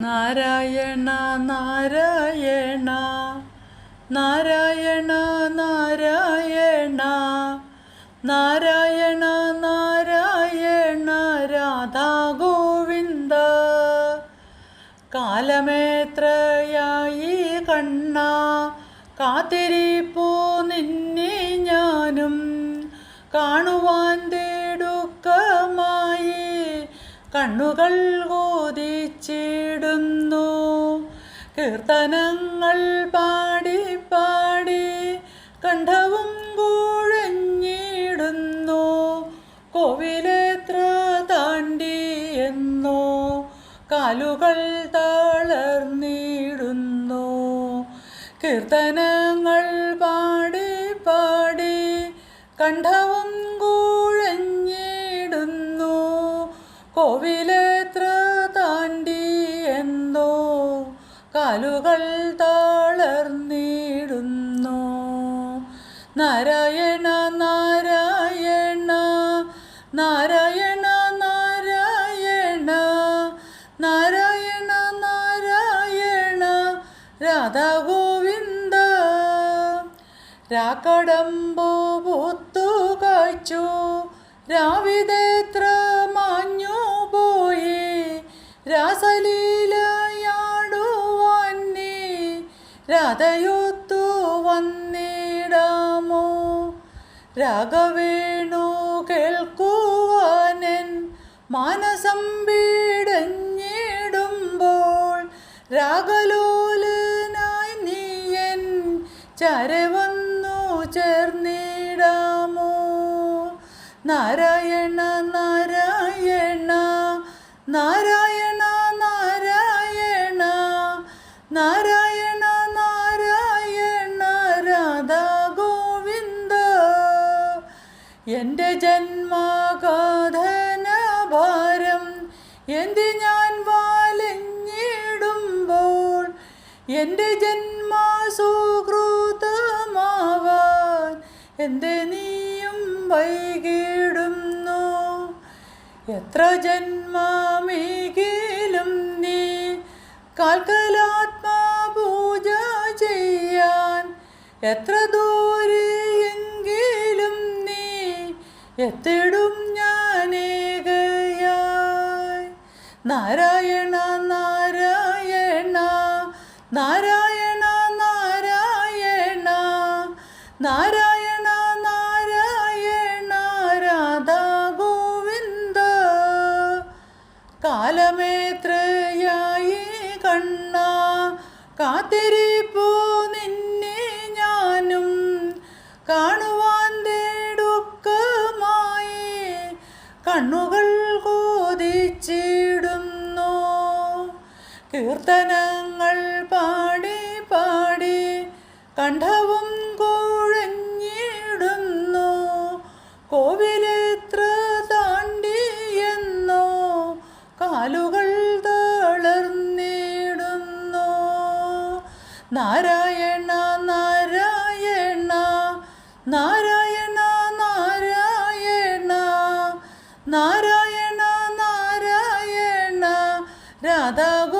നാരായണ നാരായണ. നാരായണ നാരായണ. നാരായണ നാരായണ. രാധാ ഗോവിന്ദ. കാലമേത്രയായി കണ്ണ. കാത്തിരിപ്പൂ നിന്നെ ഞാനും. കാണുവാൻ തേടുക്കമായി കണ്ണുകൾ കോതിച്ചിടുന്നു കീർത്തനങ്ങൾ പാടി പാടി കണ്ഠവും കൂഴഞ്ഞിടുന്നു. കോവിലെത്ര താണ്ടി എന്നോ കാലുകൾ തളർന്നിടുന്നു. കീർത്തനങ്ങൾ പാടി പാടി കണ്ഠവും കൂഴഞ്ഞിടുന്നു. കോവിലെത്ര കാലുകൾ താളർന്നിടുന്നു നാരായണ നാരായണ നാരായണ നാരായണ നാരായണ നാരായണ രാധാ ഗോവിന്ദ. രാക്കടമ്പോ പൂത്തു കാച്ചു രാവിതെത്ര രാധയൊത്തു വന്നിടാമോ? രാഗവേണു കേൾക്കുവാനൻ മാനസം വീടഞ്ഞിടുമ്പോൾ രാഗലോലനായി നീയൻ ചരവന്നു ചേർന്നിടാമോ? നാരായണ നാരായണ നാരായണ നാരായണ നാരായണ നാരായണ എന്റെ ജന്മഗാധന ഭാരം എന്ത് ഞാൻ വാലഞ്ഞിടുമ്പോൾ എന്റെ ജന്മസുഹൃതമാവാൻ എന്റെ നീയും വൈകിടുന്നു? എത്ര ജന്മമേകിലും നീ കാൽക്കലാത്മാപൂജ ചെയ്യാൻ എത്ര നീ എത്തിടും ഞാനേകയായി നാരായണ നാരായണ നാരായണ നാരായണ നാരായണ നാരായണ രാധാ ഗോവിന്ദ. കാലമേത്രയായി കണ്ണ കാത്തിരിപ്പൂ കണ്ണുകൾ കോതിച്ചിടുന്നു കീർത്തനങ്ങൾ പാടി പാടി കണ്ഠവും കുഴഞ്ഞിടുന്നു. കോവിലെത്ര താണ്ടി എന്നോ കാലുകൾ തളർന്നിടുന്നു. നാരായണ നാരായണ നാരായണ നാരായണ നാരായണ രാധാ